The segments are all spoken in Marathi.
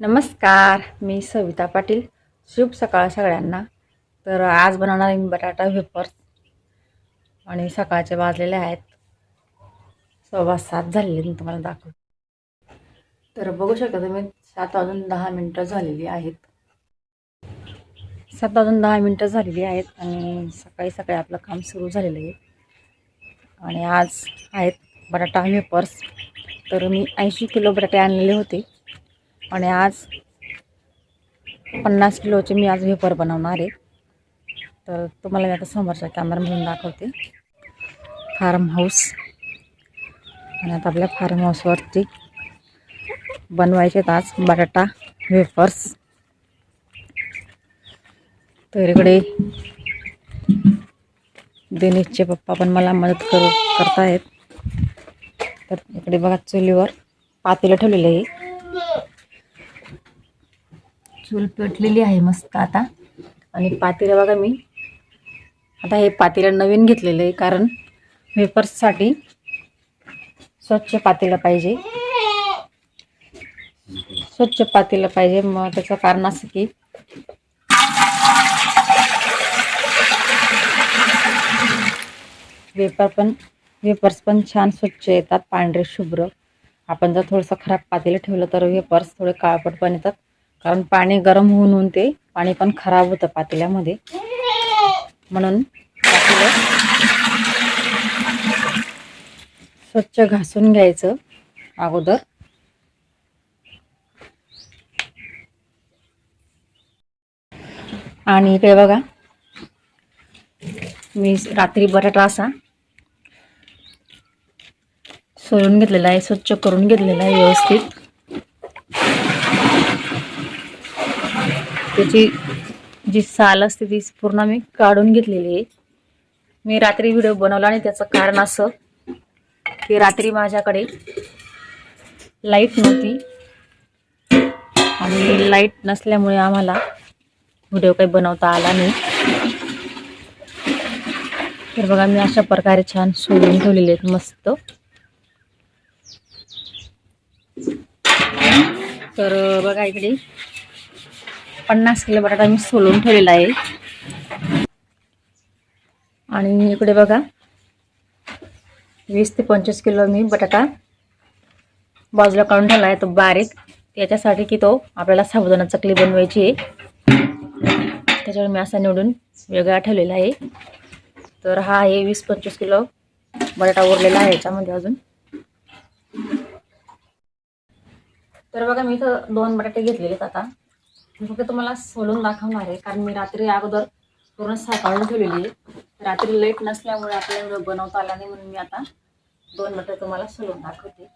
नमस्कार मी सविता पाटील. शुभ सकाळ सगळ्यांना. तर आज बनवणार मी बटाटा वेपर्स आणि सकाळचे वाजलेले आहेत. सव्वा सात झालेले मी तुम्हाला दाखव तर बघू शकता तुम्ही सात वाजून दहा मिनटं झालेली आहेत. सात वाजून दहा मिनटं झालेली आहेत आणि सकाळी सकाळी आपलं काम सुरू झालेलं आहे. आणि आज आहेत बटाटा वेपर्स तर मी ऐंशी किलो बटाटे आणलेले होते. आणि आज पन्नास किलोचे मी आज वेपर बनवणार आहे. तर तुम्हाला मी आता समोरच्या कॅमेरामधून दाखवते. फार्म हाऊस आणि आता आपल्या फार्म हाऊसवरती बनवायचे आहेत आज बटाटा वेफर्स तर इकडे दिनेशचे पप्पा पण मला मदत करू करतायत. तर इकडे बघा चुलीवर पातेलं ठेवलेलं आहे. चूल पेटलेली आहे मस्त आता. आणि पातेलं बघा मी. आता हे पातेलं नवीन घेतलेलं आहे कारण वेपर्ससाठी स्वच्छ पातेलं पाहिजे. स्वच्छ पातेलं पाहिजे. मग त्याचं कारण असं की वेपर पण वेपर्स पण छान स्वच्छ येतात. पांढरे शुभ्र. आपण जर थोडंसं खराब पातेलं ठेवलं तर वेपर्स थोडे काळपट पण येतात. कारण पाणी गरम होऊन होऊन ते पाणी पण खराब होतं पातेल्यामध्ये. म्हणून स्वच्छ घासून घ्यायचं अगोदर. आणि इकडे बघा. मी रात्री बटाटा असा सोलून घेतलेला आहे स्वच्छ करून घेतलेला आहे व्यवस्थित. त्याची जी साल असते ती पूर्ण मी काढून घेतलेली आहे. मी रात्री व्हिडिओ बनवला आणि त्याचं कारण असं की रात्री माझ्याकडे लाइट नव्हती आणि लाइट नसल्यामुळे आम्हाला व्हिडिओ काही बनवता आला नाही. तर बघा मी अशा प्रकारे छान सोडून ठेवलेले आहेत मस्त. तर बघा इकडे. पन्नास किलो बटाटा मी सोलून ठेवलेला आहे. आणि इकडे बघा वीस ते पंचवीस किलो मी बटाटा बाजूला काढून ठेवला आहे तो बारीक. त्याच्यासाठी की तो आपल्याला साबुदाणा चकली बनवायची आहे. त्याच्यावर मी असा निवडून वेगळा ठेवलेला आहे. तर हा आहे वीस पंचवीस किलो बटाटा उरलेला आहे याच्यामध्ये अजून. तर बघा मी इथं दोन बटाटे घेतलेले आहेत आता. मी फक्त तुम्हाला सोलून दाखवणार आहे. कारण मी रात्री अगोदर पूर्ण साकाळून ठेवलेली आहे. रात्री लेट नसल्यामुळे आपल्याला बनवता आला नाही म्हणून मी आता दोन मिनटं तुम्हाला सोलून दाखवते.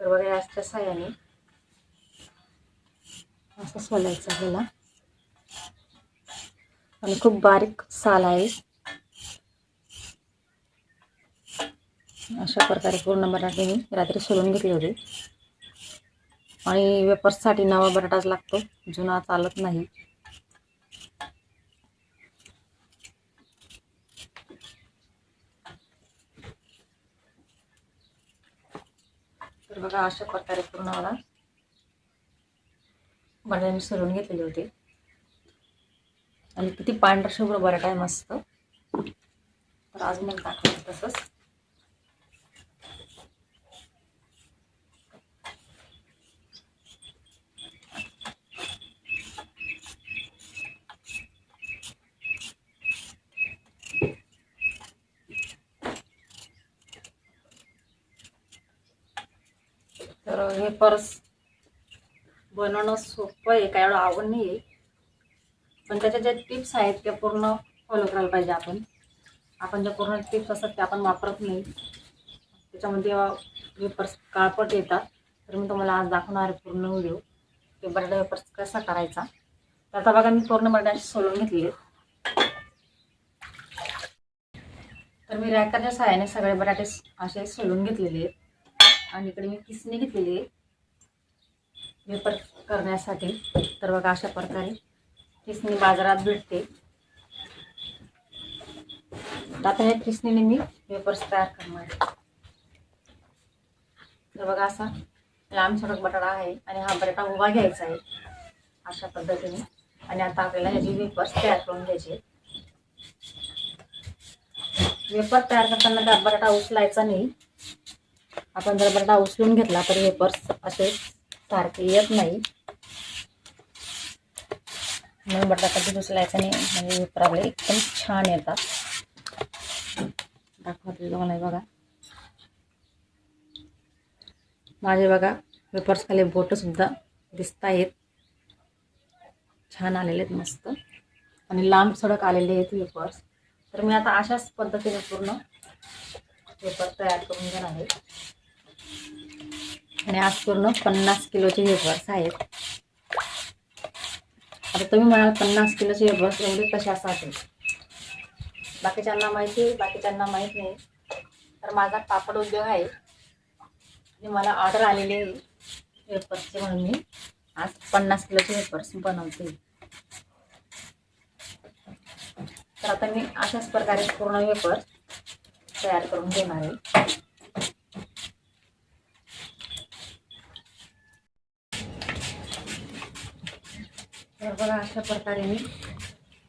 तर बघा याच्या साह्याने असं सोलायचं आपल्याला आणि खूप बारीक साल आहे. अशा प्रकारे पूर्ण मराठी मी रात्री सोलून घेतली होती. आणि वेपर्ससाठी नवा बटाटाच लागतो. जुना चालत नाही. तर बघा अशा प्रकारे पूर्ण मला बटाटे मी सोलून घेतलेले होते. आणि किती पांढरा शुभ्र बटाटा आहे मस्त. तर अजून एक दाखवते तसंच तर हे पर्स बनवणं सोपं आहे काय एवढं आवड नाही आहे. पण त्याच्या ज्या टिप्स आहेत त्या पूर्ण फॉलो करायला पाहिजे आपण. आपण ज्या पूर्ण टिप्स असतात त्या आपण वापरत नाही. त्याच्यामध्ये वेपर्स काळपट येतात. तर मी तुम्हाला आज दाखवणार आहे पूर्ण व्हिडिओ. ते बटाटा वेपर्स कसा करायचा? तर आता बघा मी पूर्ण बटाटे सोलून घेतले तर मी रॅकरच्या सहाय्याने सगळे बटाटे असे सोलून घेतलेले आहेत. आणि इकडे मी किसणी घेतलेली आहे. वेपर करण्यासाठी. तर बघा अशा प्रकारे किसणी बाजारात भेटते. आता ह्या किसणीने मी वेपर्स तयार करणार तर बघा असा लांब सडक बटाटा आहे आणि हा बटाटा उभा घ्यायचा आहे. अशा पद्धतीने. आणि आता आपल्याला ह्याची वेपर्स तयार करून घ्यायचे वेपर तयार करताना त्यात बटाटा उचलायचा नाही. आपण जर बटाटा उचलून घेतला तर वेपर्स असे सारखे येत नाही. म्हणून बटाटा कधी उचलायचा नाही म्हणजे वेपर आपले एकदम छान येतात. दाखवते मला बघा. माझे बघा वेपर्स खाली बोट सुद्धा दिसत आहेत. छान आलेले आहेत मस्त. आणि लांब सडक आलेले आहेत वेपर्स तर मी आता अशाच पद्धतीने पूर्ण पेपर तयार करून घेणार आहे. आणि आज पूर्ण पन्नास किलोचे हेबर्स आहेत. आता तुम्ही म्हणाल पन्नास किलोचे हेबर्स एवढे कशासाठी बाकीच्यांना माहिती बाकीच्यांना माहीत नाही. तर माझा पापड उद्योग आहे. आणि मला ऑर्डर आलेली आहे. वेपर्सचे म्हणून मी आज पन्नास किलोचे वेपर्स बनवते. तर आता मी अशाच प्रकारे पूर्ण वेपर तयार करून घेणार आहे. तर बघा अशा प्रकारे मी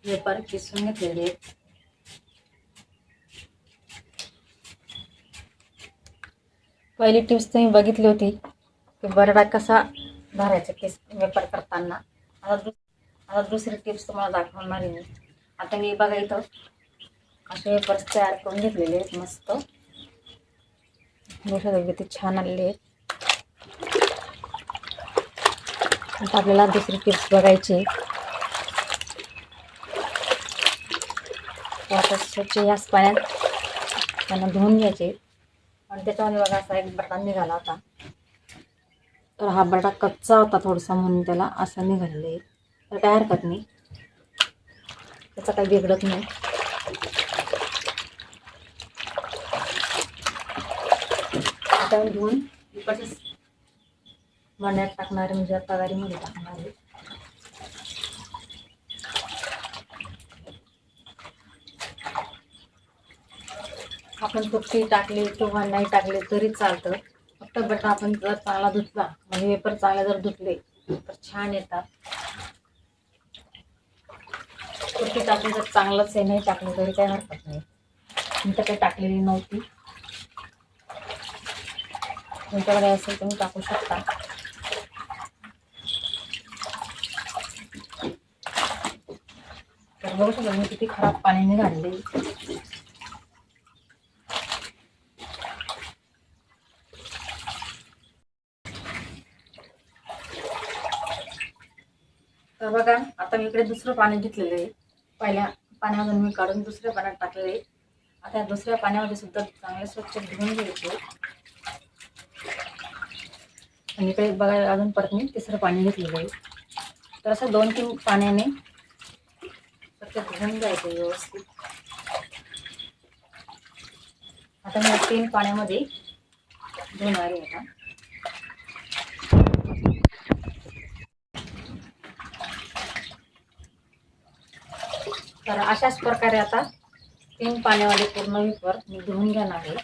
व्यापार किसून घेतलेले आहेत. पहिली टिप्स तुम्ही बघितली होती की बरडा कसा भरायचा केस व्यापार करताना. आता दु आता दुसरी टिप्स तुम्हाला दाखवणार आहे मी. आता मी बघा इथं असे वेपर्स तयार करून घेतलेले आहेत मस्त. बघा किती छान आलेले आहेत. आता आपल्याला दुसरी टिप्स बघायची आता स्वच्छ ह्याच पाण्यात त्यांना धुवून घ्यायचे. आणि त्याच्यामध्ये बघा असा एक बटा निघाला होता. तर हा बटा कच्चा होता थोडासा म्हणून त्याला असा निघालेला आहे. तर काय हरकत नाही. त्याचं काही बिघडत नाही. आता मी धुवून इकडचेच मण्यात टाकणारे म्हणजे तगारीमध्ये टाकणारे. आपण तुपटी टाकली किंवा नाही टाकले तरी चालतं. फक्त बट आपण जर चांगला धुतला म्हणजे वेपर चांगला जर धुतले तर छान येतात. तुपटी टाकली तर चांगलंच आहे नाही टाकलं तरी काही हरकत नाही. मी तर काही टाकलेली नव्हती. तुमच्याकडे असेल तुम्ही टाकू शकता. बघू शकता मी किती खराब पाण्याने घालले तर बघा आता मी इकडे दुसरं पाणी घेतलेलं आहे. पहिल्या पाण्यामधून मी काढून दुसऱ्या पाण्यात टाकलेलं आहे. आता दुसऱ्या पाण्यामध्ये सुद्धा चांगले स्वच्छ धुवून घ्यायचे आणि इकडे बघा अजून परत मी तिसरं पाणी घेतलेलं आहे. तर असं दोन तीन पाण्याने स्वच्छ होऊन जायचं व्यवस्थित. आता मी तीन पाण्यामध्ये धुणार आहे आता. तर अशाच प्रकारे आता तीन पाण्यामध्ये पूर्ण विपर मी धुवून घेणार आहे.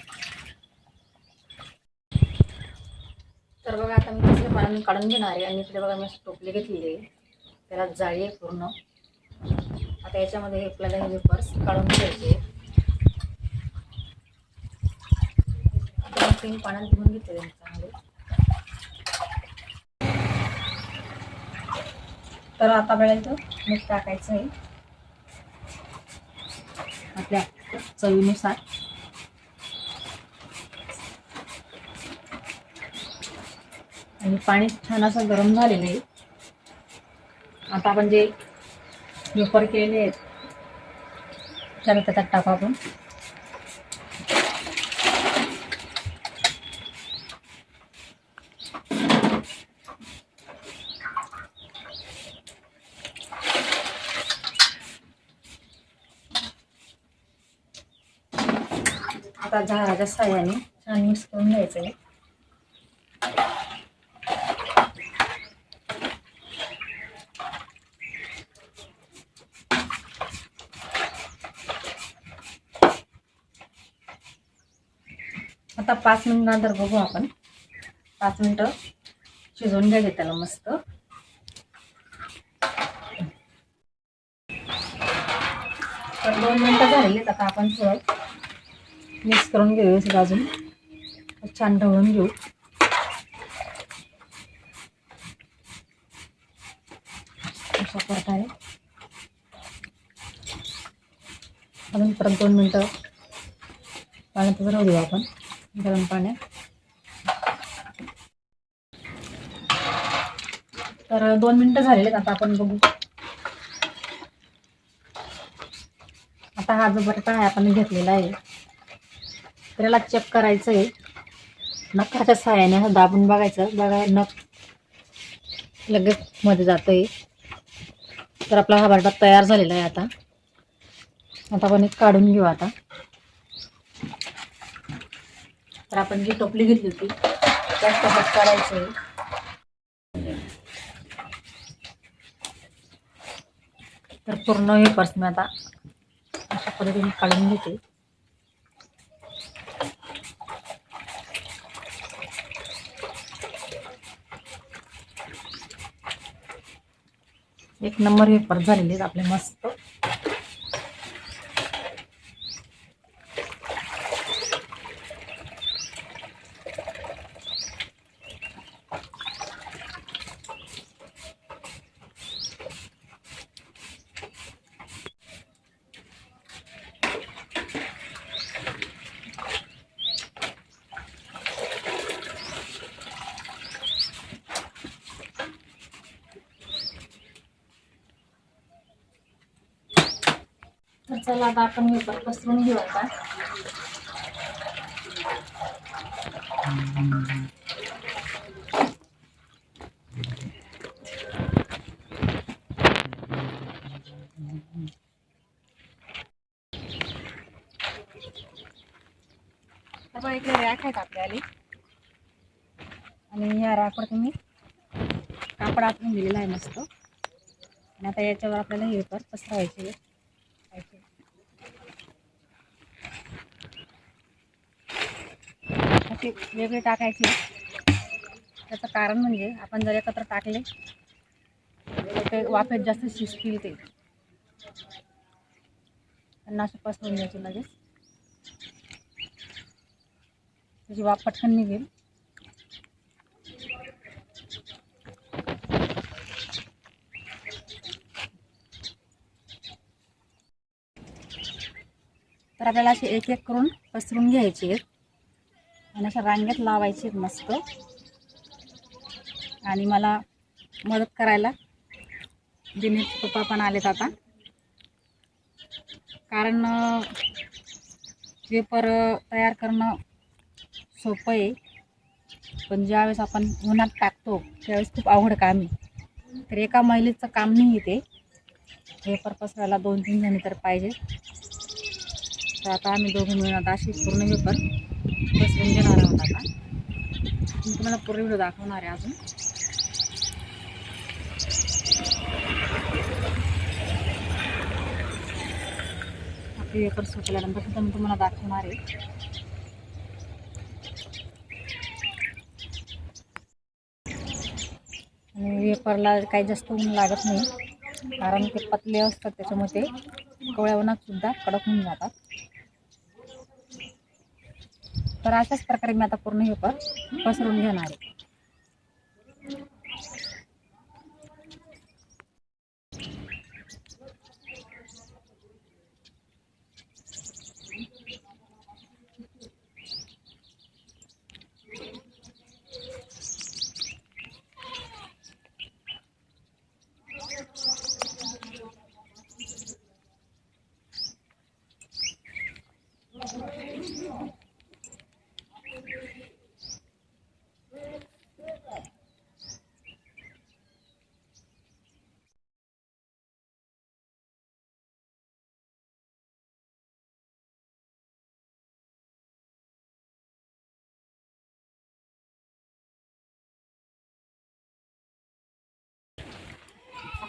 तर बघा आता मी तिसऱ्या पाण्याने काढून घेणार आहे आणि इकडे बघा मी टोपले टोपली घेतलेली आहे. त्याला जाळी आहे पूर्ण. आता याच्यामध्ये आपल्याला हे वेपर्स काढून घ्यायचे. तीन पाण्यात धुवून घेतलेले आहे चांगले. तर आता आपल्याला इथं मीठ टाकायचं आहे. आपल्या चवीनुसार. आणि पाणी छान असं गरम झालेलं आहे. आता आपण जे वेपर केले. आहेत त्याला त्याच्यात टाकू आपण. आता झाडाच्या साह्याने छान मिक्स करून घ्यायचं आहे आता पाच मिनिटानंतर बघू आपण. पाच मिनटं शिजवून घ्यायचे त्याला मस्त. तर दोन मिनटं झालेलीत आता आपण थोडं मिक्स करून घेऊ व्यवस्थित अजून. छान ढवळून घेऊ. अशा प्रकारे. अजून परत दोन मिनटं. पाण्यात राहू देऊ आपण. गरम पाण्यात तर दोन मिनटं झालेले आता आपण बघू. आता हा जो बटाटा आहे आपण घेतलेला आहे. त्याला चेक करायचं आहे नखाच्या सहाय्याने असं दाबून बघायचं. बघाय नख लगेच मध्ये जातं आहे तर आपला हा बटाटा तयार झालेला आहे आता. आता आपण एक काढून घेऊ आता. तर आपण जी टोपली घेतली होती त्याच टोपात काढायचं आहे. तर पूर्ण हे पर्स मी आता अशा पद्धतीने काढून घेते. एक नंबर हे पर्स झालेले आपले मस्त. चला आता आपण हे पर्स पसरून घेऊ आता. तर बघा इकडे रॅक आहेत आपल्याला आणि या रॅकवर तुम्ही कापड आखून दिलेला आहे मस्त. आणि आता याच्यावर आपल्याला हे पर पसरायचे ते वेगळे टाकायचे. त्याचं कारण म्हणजे आपण जर एकत्र टाकले तर ते वाफेत जास्त शिजतील ते. त्यांना असे पसरून द्यायचे लगेच. त्याची वाफ पटकन निघेल. तर आपल्याला असे एक एक करून पसरून घ्यायचे आहेत. आणि अशा रांगेत लावायचे आहेत मस्त. आणि मला मदत करायला दिनेश पप्पा पण आलेत आता. कारण पेपर तयार करणं सोपं आहे. पण ज्यावेळेस आपण उन्हात टाकतो त्यावेळेस खूप अवघड काम आहे. तर एका महिलेचं काम नाही ते. पेपर पसरायला दोन तीन जणी तर पाहिजे. तर आता आम्ही दोघं मिळून आता अशी पूर्ण पेपर बसवून घेणार आहोत आता. मी तुम्हाला पूर्ण व्हिडिओ दाखवणार आहे अजून. आपले पेपर सुटल्यानंतर सुद्धा मी तुम्हाला दाखवणार आहे. आणि वेपरला काही जास्त ऊन लागत नाही कारण ते पतले असतात त्याच्यामुळे ते कवळ्या उन्हात सुद्धा कडक होऊन जातात. तर अशाच प्रकारे मी आता पूर्ण हे पण पसरून घेणार आहे.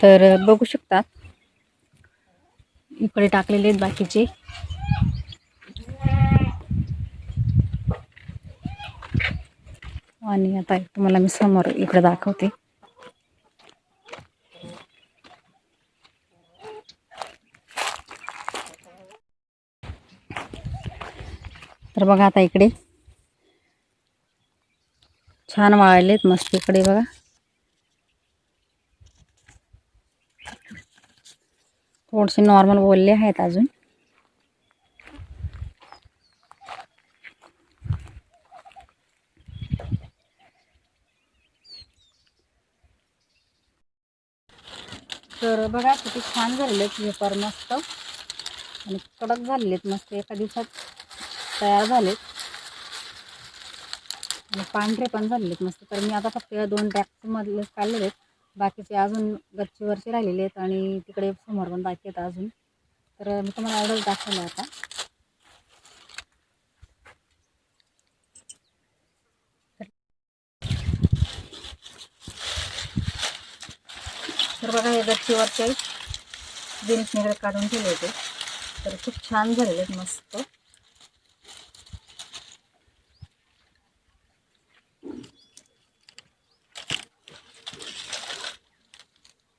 तर बघू शकता. इकडे टाकलेले आहेत बाकीचे. आणि आता तुम्हाला मी समोर इकडे दाखवते. तर बघा आता इकडे. छान वाळलेत मस्त इकडे बघा. थोडेसे नॉर्मल बोलले आहेत अजून. तर बघा किती छान झालेले आहेत पेपर मस्त. आणि कडक झालेत मस्त. एका दिवसात तयार झालेत. आणि पांढरे पण झालेले आहेत मस्त. तर मी आता फक्त या दोन मधले काढलेले आहेत. बाकीचे अजून गच्चीवरचे राहिलेले आहेत आणि तिकडे समोर पण बाकी आहेत अजून. तर मी तुम्हाला एवढंच दाखवलं आता. तर बघा हे गच्चीवरचे बीन्स निकडे काढून ठेवले होते. तर खूप छान झालेले आहेत मस्त.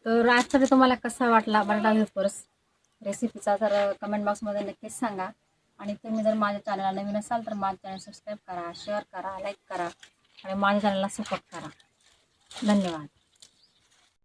तर आजचा तुम्हाला कसा वाटला? बटाटा वेफर्स रेसिपीचा तर कमेंट बॉक्समध्ये नक्कीच सांगा. आणि तुम्ही जर माझ्या चॅनलला नवीन असाल तर माझ्या चॅनल सबस्क्राईब करा शेअर करा लाईक करा आणि माझ्या चॅनलला सपोर्ट करा. धन्यवाद.